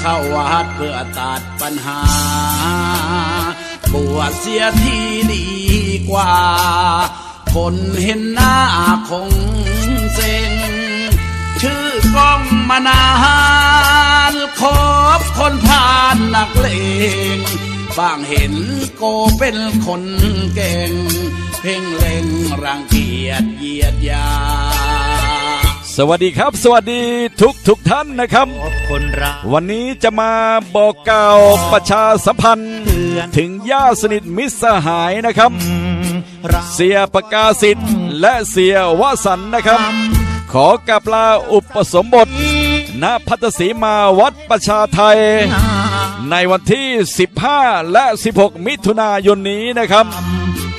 เข้าวัดเพื่อตัดปัญหา บวชเสียทีดีกว่า คนเห็นหน้าคงเซ็งชื่อกล้องมานานคบคนผ่านนักเลงบางเห็นโกเป็นคนเก่ง เพ่งเล็งรังเกียจเยียดยา สวัสดีครับ สวัสดีทุกทุกท่านนะครับพบคนรักวันนี้จะมาบอกกล่าวประชาสัมพันธ์ ถึงญาติสนิทมิตรสหายนะครับรักเสียประกาศสิทธิ์และเสียวสันต์นะครับ ขอกราบลาอุปสมบท ณพัทสีมาวัดประชาไทย ในวันที่ 15 และ 16 มิถุนายนนี้นะครับ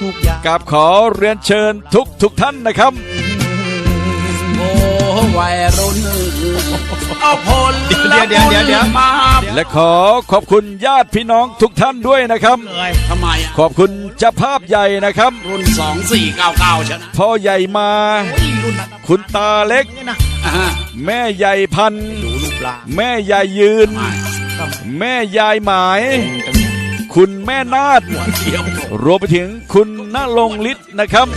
ทุกอย่างกับขอเรียนเชิญทุกทุกท่านนะครับโอ้ วัยรุ่นเอาผลเดี๋ยวเดี๋ยวเดี๋ยวเดี๋ยวมาและขอขอบคุณญาติพี่น้องทุกท่านด้วยนะครับ เลยทำไมอะขอบคุณเจ้าภาพใหญ่นะครับรุ่นสองสี่เก้าเก้าชนะพ่อใหญ่มา รุ่นนั้นคุณตาเล็ก นี่นะอ่าฮะแม่ใหญ่พันธุ์ดูลูกปลาแม่ยายยืน ไม่ต้องแม่ยายหมายกันเนี่ยคุณแม่นาดหัวเดียวรวมไปถึงคุณณรงค์ฤทธิ์นะครับ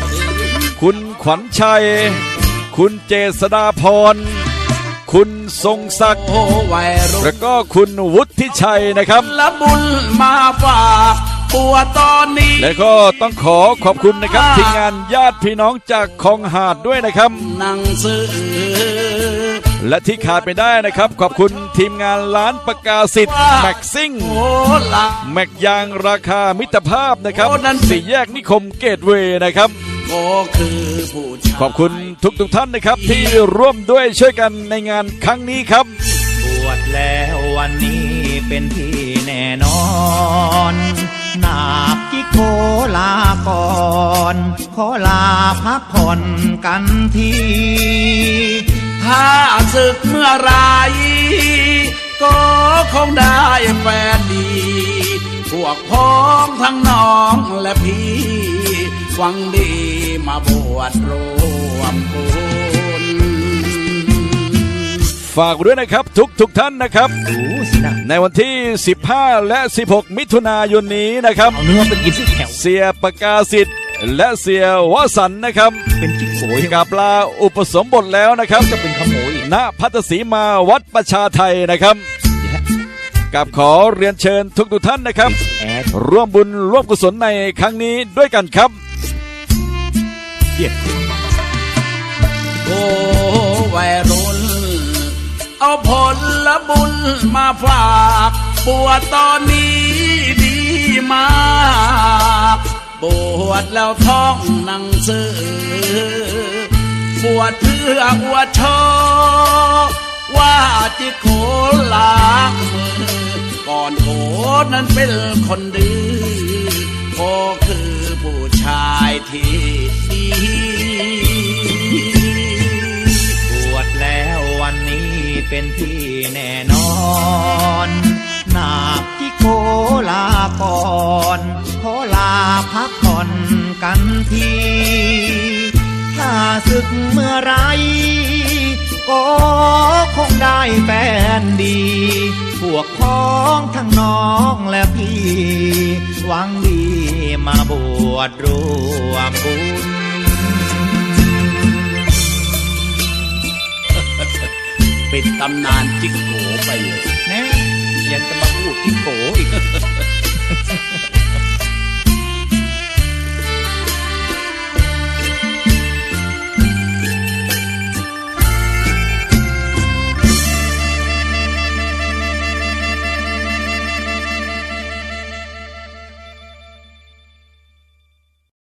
คุณขวัญชัย คุณเจษดาพร คุณทรงศักดิ์โอ้วัยรุ่นแล้วก็คุณวุฒิชัยนะครับและบุญมาฝากปัวตอนนี้และก็ต้องขอขอบคุณนะครับทีมงานญาติพี่น้องจากคลองหาดด้วยนะครับหนังสือและที่ขาดไปได้นะครับ ขอบคุณทีมงานร้านประกาศสิทธิ์แม็กซิ่งโอ้ละแม็กยางราคามิตรภาพนะครับโอ้นั่นสี่แยกนิคมเกตเวย์นะครับ ก็คือผู้ชายขอบคุณทุกทุกๆท่านนะครับ ที่ร่วมด้วยช่วยกันในงานครั้งนี้ครับบวชแล้ววันนี้เป็นที่แน่นอนนาบจิโกลาก่อนขอลาพักผ่อนกันทีถ้าศึกเมื่อไหรก็คงได้แฟนดี พวกพ้องทั้งน้องและพี่ห วังดีมาบวชรวมบุญฝากด้วยนะครับทุกทุกๆท่านนะครับดูสินะในวันที่ 15 และ 16 มิถุนายนนี้นะครับเอาเนื้อไปกินสิแถวเสียประกาศสิทธิ์และเสียวสันต์นะครับ เป็นจิโกยกับลาอุปสมบทแล้วนะครับจะเป็นขโมยอีกณพัทสีมาวัดประชาไทยนะครับกับขอเรียนเชิญทุกทุกๆท่านนะครับแอดร่วมบุญร่วมกุศลในครั้งนี้ด้วยกันครับ เดียดโอ้วัยรุ่น เอาผลละบุญมาฝากบวชตอนนี้ดีมากบวชแล้วท่องหนังสือบวชเพื่ออวดโชว์ว่าจิโกล้างมือก่อนโกนั้นเป็นคนดื้อก็คือผู้ชายที่ดี บวชแล้ววันนี้เป็นที่แน่นอนนาบที่โคลาก่อนขอลาพักผ่อนกันที ถ้าศึกเมื่อไร ก็คงได้แฟนดี พวกพ้องทั้งน้องและพี่ หวังดีมาบวชรวมบุญ ปิดตำนานจิกโกไปเลยแน่ยังจะมาพูดที่โกอีก